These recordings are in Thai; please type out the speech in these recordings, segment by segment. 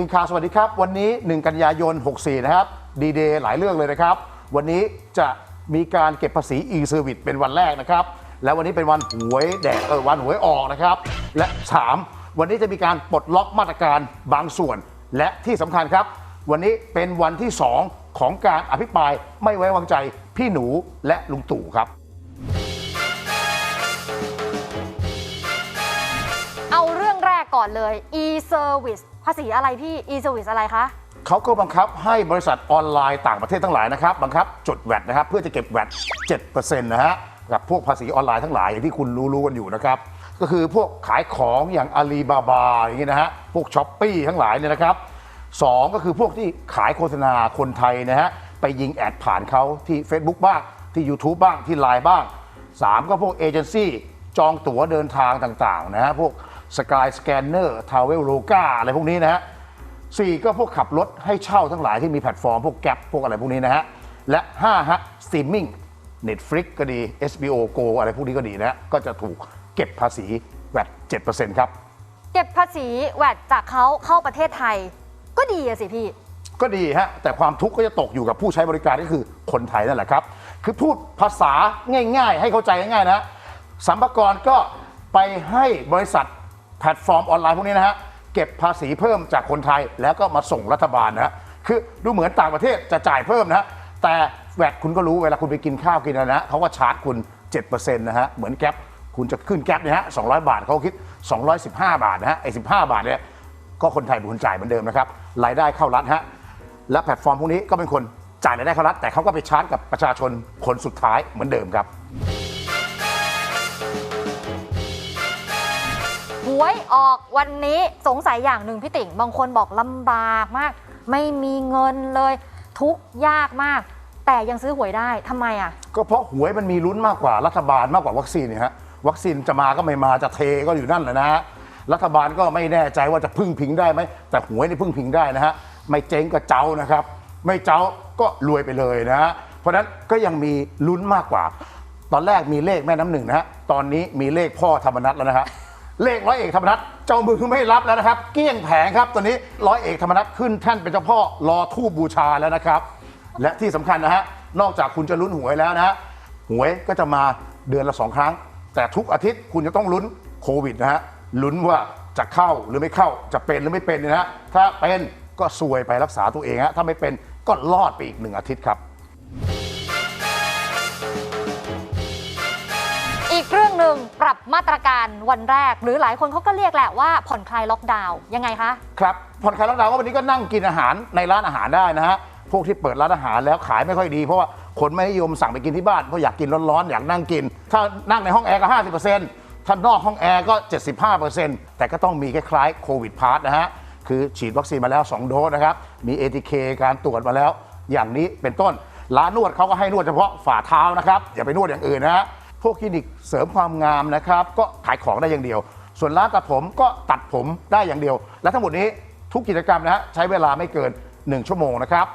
ตื่นข่าสวัสดีครับ วันนี้ 1 กันยายน 64 นะครับดีเดย์หลายเรื่องเลยนะครับ วันนี้จะมีการเก็บภาษี e-service เป็นวันแรกนะครับ และวันนี้เป็นวันหวยแดกเออวันหวยออกนะครับ และ 3 วันนี้จะมีการปลดล็อกมาตรการบางส่วน และที่สำคัญครับ วันนี้เป็นวันที่ 2 ของการอภิปรายไม่ไว้วางใจพี่หนูและลุงตู่ครับ อนเลย e-service ภาษีอะไรพี่ e-service อะไรคะเขาก็บังคับให้บริษัทออนไลน์ต่างประเทศทั้งหลายนะครับ บังคับจดแวดนะครับ เพื่อจะเก็บแวด7%นะฮะกับพวกภาษีออนไลน์ทั้งหลายอย่างที่คุณรู้ๆกันอยู่นะครับ ก็คือพวกขายของอย่างอาลีบาบาอย่างนี้นะฮะพวกช้อปปี้ทั้งหลายเนี่ยนะครับสองก็คือพวกที่ขายโฆษณาคนไทยนะฮะไปยิงแอดผ่านเขาที่ Facebook บ้างที่ YouTube บ้างที่ Line บ้าง 3 ก็พวกเอเจนซี่จองตั๋วเดินทางต่างๆนะฮะพวก สกายสแกนเนอร์ทาวเวลโลกาอะไรพวกนี้นะฮะสี่ก็พวกขับรถให้เช่าทั้งหลายที่มีแพลตฟอร์ม พวกแก p พวกอะไรพวกนี้นะฮะ และ5ฮะสตรีมมิ่ง Netflix ก็ดี HBO Go อะไรพวกนี้ก็ดีนะฮะก็จะถูกเก็บภาษีแวด7%ครับ เก็บภาษีแวดจากเขาเข้าประเทศไทย ก็ดีอะสิพี่ ก็ดีฮะ แต่ความทุกข์ก็จะตกอยู่กับผู้ใช้บริการก็คือคนไทยนั่นแหละครับ คือพูดภาษาง่าย ๆ ให้เข้าใจง่ายๆนะสัมภากรก็ไปให้บริษัท แพลตฟอร์มออนไลน์พวกนี้นะฮะเก็บภาษีเพิ่มจากคนไทยแล้วก็มาส่งรัฐบาลนะฮะคือดูเหมือนต่างประเทศจะจ่ายเพิ่มนะฮะแต่แวดคุณก็รู้เวลาคุณไปกินข้าวกินอะไรนะเขาก็ชาร์จคุณ 7%นะฮะเหมือนแก๊ปคุณจะขึ้นแก๊ปเนี่ยฮะ200 บาทเขาคิด 215 บาทนะฮะไอ้15 บาทเนี่ยก็คนไทยเป็นคนจ่ายเหมือนเดิมนะครับรายได้เข้ารัฐฮะและแพลตฟอร์มพวกนี้ก็เป็นคนจ่ายรายได้เข้ารัฐแต่เขาก็ไปชาร์จกับประชาชนคนสุดท้ายเหมือนเดิมครับ วยออกวันนี้สงสัยอย่างหนึ่งพี่ติ่ง บางคนบอกลำบากมาก ไม่มีเงินเลยทุกยากมาก แต่ยังซื้อหวยได้ทำไมอะ ก็เพราะหวยมันมีลุ้นมากกว่ารัฐบาลมากกว่าวัคซีนเนี่ยฮะวัคซีนจะมาก็ไม่มาจะเทก็อยู่นั่นแหละนะฮะรัฐบาลก็ไม่แน่ใจว่าจะพึ่งพิงได้ไหมแต่หวยนี่พึ่งพิงได้นะฮะไม่เจ๊งก็เจ้านะครับ ไม่เจ้าก็รวยไปเลยนะฮะเพราะฉะนั้นก็ยังมีลุ้นมากกว่า ตอนแรกมีเลขแม่น้ำหนึ่งนะฮะตอนนี้มีเลขพ่อธรรมนัตแล้วนะฮะ เลขร้อยเอกธรรมนัฐเจ้ามือไม่รับแล้วนะครับ เกลี้ยงแผงครับ ตอนนี้ร้อยเอกธรรมนัฐขึ้นแท่นเป็นเจ้าพ่อรอทูบบูชาแล้วนะครับ และที่สำคัญนะฮะนอกจากคุณจะลุ้นหวยแล้วนะฮะหวยก็จะมาเดือนละสองครั้ง แต่ทุกอาทิตย์คุณจะต้องลุ้นโควิดนะฮะลุ้นว่าจะเข้าหรือไม่เข้าจะเป็นหรือไม่เป็นนะฮะถ้าเป็นก็ซวยไปรักษาตัวเองฮะถ้าไม่เป็นก็รอดไปอีกหนึ่งอาทิตย์ครับ ปรับมาตรการวันแรก หรือหลายคนเขาก็เรียกแหละว่าผ่อนคลายล็อกดาวน์ยังไงคะครับผ่อนคลายล็อกดาวน์ก็วันนี้ก็นั่งกินอาหารในร้านอาหารได้นะฮะพวกที่เปิดร้านอาหารแล้วขายไม่ค่อยดีเพราะว่าคนไม่นิยมสั่งไปกินที่บ้านเพราะอยากกินร้อนๆอยากนั่งกิน ถ้านั่งในห้องแอร์ก็ 50%ถ้านอกห้องแอร์ก็ 75%แต่ก็ต้องมีคล้ายๆโควิดพาสนะฮะคือฉีดวัคซีนมาแล้ว 2 โดสนะครับมี ATK การตรวจมาแล้วอย่างนี้เป็นต้นร้านนวดเขาก็ให้นวดเฉพาะฝ่าเท้านะครับอย่าไปนวดอย่างอื่นนะฮะ พวกคลินิกเสริมความงามนะครับ ก็ขายของได้อย่างเดียว ส่วนร้านตัดผมก็ตัดผมได้อย่างเดียว และทั้งหมดนี้ทุกกิจกรรมนะฮะใช้เวลาไม่เกิน 1 ชั่วโมงนะครับ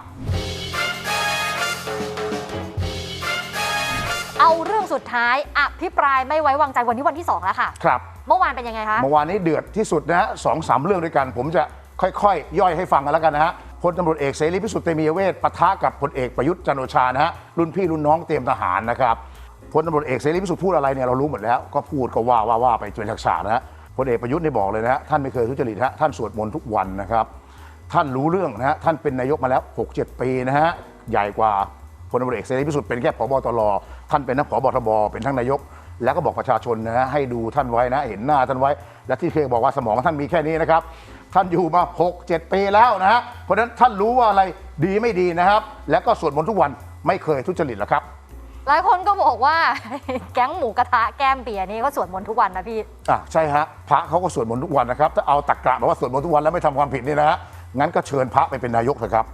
เอาเรื่องสุดท้ายอภิปรายไม่ไว้วางใจวันนี้วันที่ 2 แล้วค่ะ ครับ เมื่อวานเป็นยังไงคะ เมื่อวานนี้เดือดที่สุดนะฮะสองสามเรื่องด้วยกัน ผมจะค่อยๆย่อยให้ฟังกันแล้วกันนะฮะพลตำรวจเอกเสรีพิสุทธิ์เตมียเวทปะทะกับพลเอกประยุทธ์จันทร์โอชานะฮะรุ่นพี่รุ่นน้องเตรียมทหารนะครับ พลตำรวจเอกเสรีพิสุทธิ์พูดอะไรเนี่ยเรารู้หมดแล้วก็พูดก็ว่าว่าว่าไปจนฉากๆนะฮะพลเอกประยุทธ์เนี่ยบอกเลยนะฮะท่านไม่เคยทุจริตฮะท่านสวดมนต์ทุกวันนะครับท่านรู้เรื่องนะฮะท่านเป็นนายกมาแล้ว 6-7 ปีนะฮะใหญ่กว่าพลตำรวจเอกเสรีพิสุทธิ์เป็นแค่ผบตรท่านเป็นทั้งผบทบเป็นทั้งนายก แล้วก็บอกประชาชนนะฮะให้ดูท่านไว้นะเห็นหน้าท่านไว้ และที่เคยบอกว่าสมองท่านมีแค่นี้นะครับท่านอยู่มา 6-7 ปีแล้วนะฮะเพราะฉะนั้นท่านรู้ว่าอะไรดีไม่ดีนะครับ แล้วก็สวดมนต์ทุกวันไม่เคยทุจริตหรอกครับ หลายคนก็บอกว่า แก๊งหมูกระทะแก้มเบียร์นี่ก็สวดมนต์ทุกวันนะพี่ อะใช่ฮะพระเขาก็สวดมนต์ทุกวันนะครับ ถ้าเอาตักกะบอกว่าสวดมนต์ทุกวันแล้วไม่ทำความผิดนี่นะฮะงั้นก็เชิญพระไปเป็นนายกเถอะครับ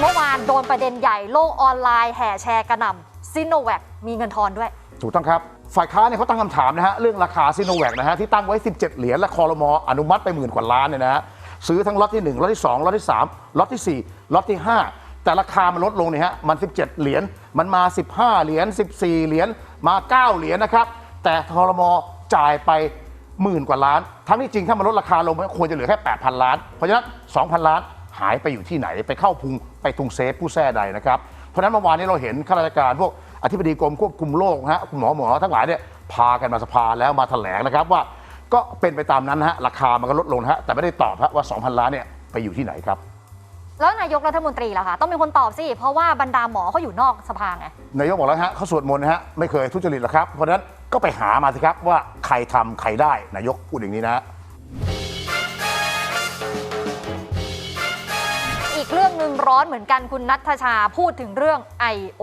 เมื่อวานโดนประเด็นใหญ่โลกออนไลน์แห่แชร์กระหน่ำซิโนแวคมีเงินทอนด้วย ถูกต้องครับ ฝ่ายค้านเนี่ยเขาตั้งคำถามนะฮะเรื่องราคาซิโนแวคนะฮะที่ตั้งไว้ 17 เหรียญและคอรมออนุมัติไปหมื่นกว่าล้านเนี่ยนะฮะซื้อทั้งล็อตที่ 1ล็อตที่ 2ล็อตที่ 3ล็อตที่ 4ล็อตที่ 5 แต่ราคามันลดลงเนี่ยฮะมัน 17 เหรียญมันมา 15 เหรียญ14 เหรียญมา 9 เหรียญนะครับ แต่คอรมจ่ายไปหมื่นกว่าล้าน ทั้งที่จริงถ้ามันลดราคาลงมันควรจะเหลือแค่ 8,000 ล้าน เพราะฉะนั้น 2,000 ล้านหายไปอยู่ที่ไหน ไปเข้าพุงไปทุงเซฟผู้แท้ใดนะครับ เพราะฉะนั้นเมื่อวานนี้เราเห็นข้าราชการพวกอธิบดีกรมควบคุมโรคนะฮะคุณหมอหมอทั้งหลายเนี่ยพากันมาสภาแล้วมาแถลงนะครับว่าก็เป็นไปตามนั้นนะฮะราคามันก็ลดลงนะฮะแต่ไม่ได้ตอบฮะว่า 2,000 ล้านเนี่ยไปอยู่ที่ไหนครับ แล้วนายกรัฐมนตรีล่ะคะต้องเป็นคนตอบสิเพราะว่าบรรดาหมอเขาอยู่นอกสภาไงนายกบอกแล้วฮะเขาสวดมนต์นะฮะไม่เคยทุจริตหรอกครับ เพราะฉะนั้นก็ไปหามาสิครับว่าใครทำใครได้นายกพูดอย่างนี้นะฮะอีกเรื่องหนึ่งร้อนเหมือนกันคุณนัทชาพูดถึงเรื่อง I.O.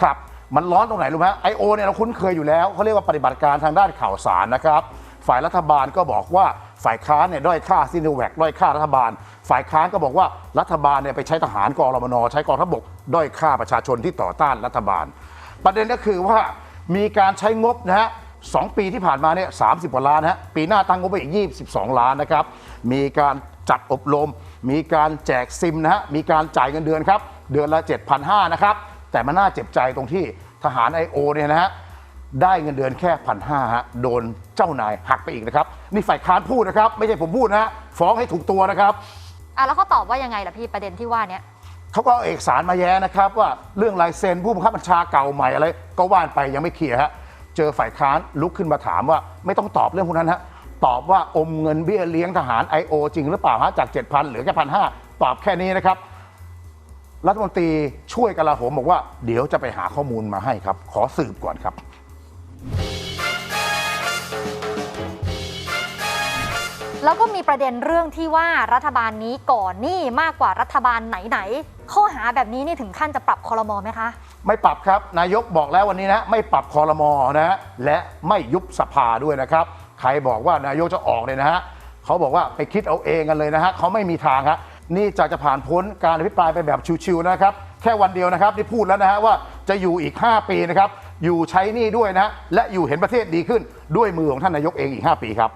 ครับ มันร้อนตรงไหนรู้ไหมไอโอเนี่ยเราคุ้นเคยอยู่แล้วเขาเรียกว่าปฏิบัติการทางด้านข่าวสารนะครับ ฝ่ายรัฐบาลก็บอกว่า ฝ่ายค้านเนี่ยด้อยค่าซีโนแวคด้อยค่ารัฐบาล ฝ่ายค้านก็บอกว่ารัฐบาลเนี่ยไปใช้ทหารกองรมนใช้กองทัพบกด้อยค่าประชาชนที่ต่อต้านรัฐบาล ประเด็นก็คือว่ามีการใช้งบนะฮะสองปีที่ผ่านมาเนี่ยสากว่าล้านนะฮะปีหน้าตั้งงบไปอีก 22 ล้านนะครับ มีการจัดอบรม มีการแจกซิมนะฮะมีการจ่ายเงินเดือนครับ เดือนละ 7,500นะครับแต่มันน่าเจ็บใจตรงที่ทหาร I.O. เนี่ยนะฮะ ได้เงินเดือนแค่พันห้าฮะโดนเจ้านายหักไปอีกนะครับ นี่ฝ่ายค้านพูดนะครับ ไม่ใช่ผมพูดนะฮะฟ้องให้ถูกตัวนะครับ อะแล้วเขาตอบว่ายังไงล่ะพี่ประเด็นที่ว่าเนี้ยเขาก็เอาเอกสารมาแย้นะครับว่าเรื่องลายเซ็นผู้บังคับบัญชาเก่าใหม่อะไรก็ว่านไปยังไม่เคลียร์ฮะเจอฝ่ายค้านลุกขึ้นมาถามว่า ไม่ต้องตอบเรื่องพวกนั้นฮะตอบว่าอมเงินเบี้ยเลี้ยงทหาร I.O. จริงหรือเปล่าฮะจาก 7,000เหลือแค่พันห้าตอบแค่นี้นะครับ รัฐมนตรีช่วยกลาโหมบอกว่าเดี๋ยวจะไปหาข้อมูลมาให้ครับ ขอสืบก่อนครับ แล้วก็มีประเด็นเรื่องที่ว่ารัฐบาลนี้ก่อนหนี้มากกว่ารัฐบาลไหนๆข้อหาแบบนี้นี่ถึงขั้นจะปรับคอรมอไหมคะ ไม่ปรับครับนายกบอกแล้ววันนี้นะไม่ปรับคอรมอนะฮะและไม่ยุบสภาด้วยนะครับ ใครบอกว่านายกจะออกเลยนะฮะเขาบอกว่าไปคิดเอาเองกันเลยนะฮะเขาไม่มีทางฮะนี่จะจะผ่านพ้นการอภิปรายไปแบบชิวๆนะครับแค่วันเดียวนะครับที่พูดแล้วนะฮะว่าจะอยู่อีก 5 ปีนะครับอยู่ใช้นี่ด้วยนะฮะและอยู่เห็นประเทศดีขึ้นด้วยมือของท่านนายกเองอีก 5 ปีครับ